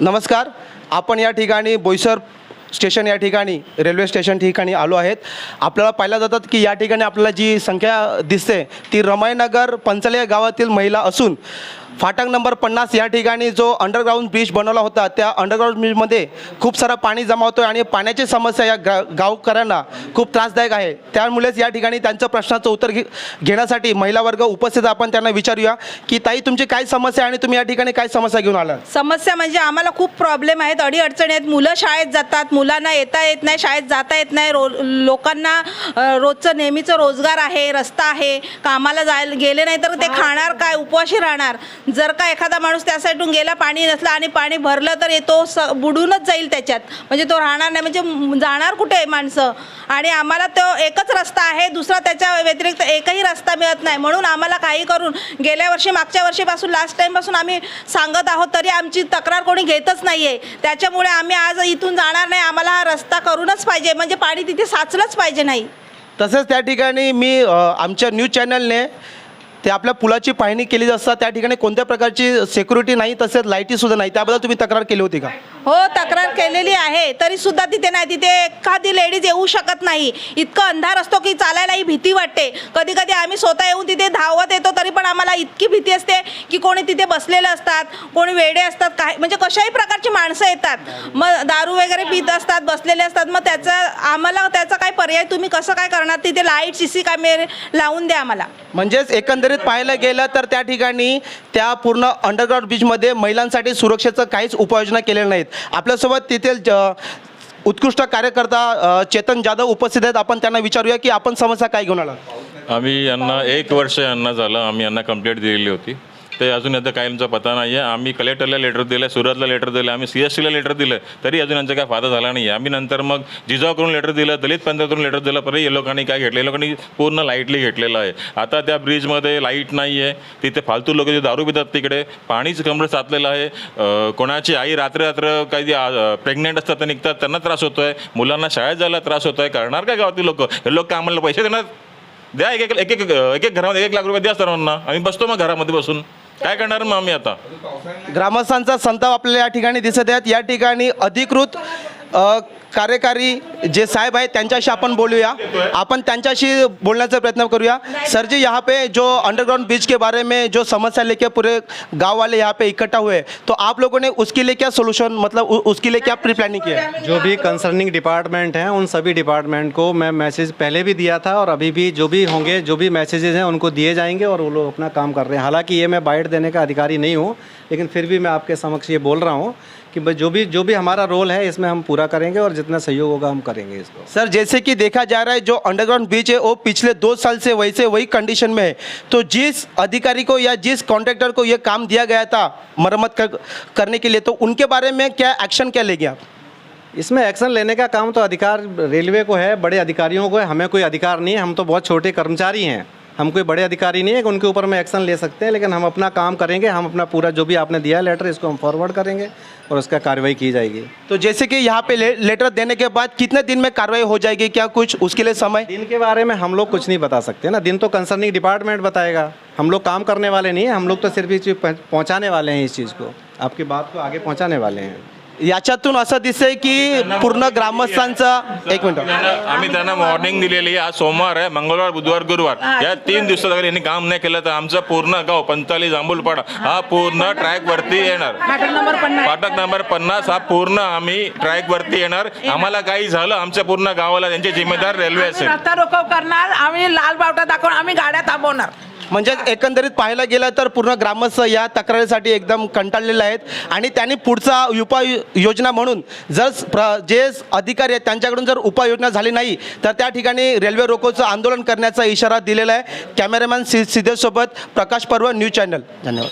नमस्कार. आपण या ठिकाणी बोईसर स्टेशन या ठिकाणी रेल्वे स्टेशन ठिकाणी आलो आहेत. आपल्याला पाहिलं जातात की या ठिकाणी आपल्याला जी संख्या दिसते ती रमायनगर पंचले गावातील महिला असून फाटक नंबर पन्नास या ठिकाणी जो अंडरग्राऊंड ब्रिज बनवला होता त्या अंडरग्राऊंड ब्रिजमध्ये खूप सारं पाणी जमा होतो आणि पाण्याची समस्या या गा गावकऱ्यांना खूप त्रासदायक आहे. त्यामुळेच या ठिकाणी त्यांचं प्रश्नाचं उत्तर घे घेण्यासाठी महिला वर्ग उपस्थित आहे. आपण त्यांना विचारूया की ताई तुमची काय समस्या आहे आणि तुम्ही या ठिकाणी काय समस्या घेऊन आलात? समस्या म्हणजे आम्हाला खूप प्रॉब्लेम आहेत. अडी अडचणी आहेत. मुलं शाळेत जातात. मुलांना येता येत नाही. शाळेत जाता येत नाही. रो लोकांना रोजचं नेहमीचं रोजगार आहे रस्ता आहे. कामाला जायला गेले नाही तर ते खाणार काय? उपवाशी राहणार. जर का एखादा माणूस त्या साईडून गेला पाणी नसलं आणि पाणी भरलं तर येतो स बुडूनच जाईल त्याच्यात. म्हणजे तो राहणार नाही. म्हणजे जाणार कुठे माणसं? आणि आम्हाला तो एकच रस्ता आहे दुसरा त्याच्या व्यतिरिक्त एकही रस्ता मिळत नाही. म्हणून आम्हाला काही करून गेल्या वर्षी मागच्या वर्षीपासून लास्ट टाईमपासून आम्ही सांगत आहोत तरी आमची तक्रार कोणी घेतच नाही आहे त्याच्यामुळे आम्ही आज इथून जाणार नाही. आम्हाला हा रस्ता करूनच पाहिजे. म्हणजे पाणी तिथे साचलंच पाहिजे नाही. तसेच त्या ठिकाणी मी अ, आमच्या न्यूज चॅनलने ते आपल्या पुलाची पाहणी केली असता त्या ठिकाणी कोणत्या प्रकारची सिक्युरिटी नाही तसेच लाईटीसुद्धा नाही. त्याबद्दल तुम्ही तक्रार केली होती का? हो तक्रार केलेली आहे. तरी सुद्धा तिथे नाही तिथे एखादी लेडीज येऊ शकत नाही. इतकं अंधार असतो की चालायलाही भीती वाटते. कधी कधी आम्ही स्वतः येऊन तिथे धावत येतो तरी पण आम्हाला इतकी भीती असते की कोणी तिथे बसलेलं असतात कोणी वेडे असतात काय म्हणजे कशाही प्रकारची माणसं येतात. मग दारू वगैरे पित असतात बसलेले असतात मग त्याचा आम्हाला त्याचा काय पर्याय तुम्ही कसं काय करणार? तिथे लाइट सी सी कॅमेरे लावून द्या आम्हाला. म्हणजेच एकंदरीत पाहायला गेलं तर त्या ठिकाणी त्या पूर्ण अंडरग्राऊंड ब्रिजमध्ये महिलांसाठी सुरक्षेचं काहीच उपाययोजना केलेल्या नाहीत. आपल्यासोबत तेथील ज- उत्कृष्ट कार्यकर्ता चेतन जाधव उपस्थित आहेत. आपण त्यांना विचारूया की आपण समस्या काय घेऊन आला आम्ही यांना एक वर्ष यांना झालं. आम्ही यांना कंप्लेंट दिलेली होती. ते अजून याचा कायमचा पता पत्ता नाही आहे आम्ही कलेक्टरला लेटर दिलं सुरतला लेटर दिलं आम्ही सी एस टीला लेटर दिलं तरी अजून यांचा काय फायदा झाला नाही आहे आम्ही नंतर मग जिजाव करून लेटर दिलं दलित पंचायतून लेटर दिलं परत या लोकांनी काय घेतलं? या लोकांनी पूर्ण लाईटली घेतलेलं आहे. आता त्या ब्रिजमध्ये लाइट नाही आहे तिथे फालतू लोक जे दारू पितात तिकडे पाणीच कमरं साचलेलं आहे. कोणाची आई रात्र रात्र काही प्रेग्नेंट असतात निघतात त्यांना त्रास होतो आहे मुलांना शाळेत जायला त्रास होतो आहे करणार काय गावातील लोक? हे लोक आम्हाला पैसे देणार? द्या एक एक एक एक घरामध्ये एक एक लाख रुपये द्या सर्वांना. आम्ही बसतो मग घरामध्ये बसून. काय करणार मग आम्ही आता? ग्रामस्थांचा संताप आपल्याला या ठिकाणी दिसत आहेत. या ठिकाणी अधिकृत अ, कार्यकारी जे साहेब आहेत, त्यांच्याशी आपण बोलूया. अपन त्यांच्याशी बोलण्याचा प्रयत्न करूया. सर जी यहाँ पे जो अंडरग्राउंड ब्रिज के बारे में जो समस्या लेके पूरे गाँव वाले यहाँ पे इकट्ठा हुए तो आप लोगों ने उसके लिए क्या सोल्यूशन मतलब उसके लिए क्या प्री प्लानिंग किया? है जो भी कंसर्निंग डिपार्टमेंट हैं, उन सभी डिपार्टमेंट को मैं मैसेज पहले भी दिया था और अभी भी जो भी होंगे, जो भी मैसेजेस हैं, उनको दिए जाएँगे और वो लोग अपना काम कर रहे हैं। हालाँकि ये मैं बाइट देने का अधिकारी नहीं हूँ, लेकिन फिर भी मैं आपके समक्ष ये बोल रहा हूँ कि जो भी जो भी हमारा रोल है, इसमें हम पूरा करेंगे और जितना सहयोग होगा हम करेंगे इसको। सर जैसे कि देखा जा रहा है जो अंडरग्राउंड ब्रिज है वो पिछले दो साल से वैसे वही कंडीशन में है। तो जिस अधिकारी को या जिस कॉन्ट्रैक्टर को ये काम दिया गया था मरम्मत कर, करने के लिए तो उनके बारे में क्या एक्शन क्या लेंगे आप? इसमें एक्शन लेने का काम तो अधिकार रेलवे को है बड़े अधिकारियों को है हमें कोई अधिकार नहीं है हम तो बहुत छोटे कर्मचारी हैं। हम कोई बड़े अधिकारी नहीं है कि उनके ऊपर में एक्शन ले सकते हैं लेकिन हम अपना काम करेंगे हम अपना पूरा जो भी आपने दिया लेटर इसको हम फॉरवर्ड करेंगे और उसका कार्रवाई की जाएगी। तो जैसे कि यहाँ पे ले, लेटर देने के बाद कितने दिन में कार्रवाई हो जाएगी क्या कुछ उसके लिए समय? दिन के बारे में हम लोग कुछ नहीं बता सकते ना। दिन तो कंसर्निंग डिपार्टमेंट बताएगा। हम लोग काम करने वाले नहीं हैं हम लोग तो सिर्फ़ इस चीज़ पह- पहुँचाने वाले हैं इस चीज़ को। आपकी बात को आगे पहुँचाने वाले हैं। याच्यातून असं दिसतंय की पूर्ण ग्रामस्थांचा एक मिनिट. आम्ही त्यांना वॉर्निंग दिलेली आहे. आज सोमवार आहे. मंगळवार बुधवार गुरुवार. या तीन दिवसात अगर यांनी काम नाही केलं तर आमचं पूर्ण गाव पंचाली जांभूलपाडा हा पूर्ण ट्रॅक वरती येणार. फाटक नंबर पन्नास. हा पूर्ण आम्ही ट्रॅक वरती येणार. आम्हाला काही झालं आमच्या पूर्ण गावाला त्यांची जिम्मेदार रेल्वे असेल. रस्ता रोको करणार. आम्ही लाल बावटा दाखवून आम्ही गाड्या थांबवणार. म्हणजे एकंदरीत पाहायला गेलं तर पूर्ण ग्रामस्थ या तक्रारीसाठी एकदम कंटाळलेले आहेत. आणि त्यांनी पुढचा उपाय योजना म्हणून जर प्र जे अधिकारी आहेत त्यांच्याकडून जर उपाययोजना झाली नाही तर त्या ठिकाणी रेल्वे रोकोचं आंदोलन करण्याचा इशारा दिलेला आहे. कॅमेरामॅन सि सिद्धेसोबत प्रकाश पर्व न्यूज चॅनल. धन्यवाद.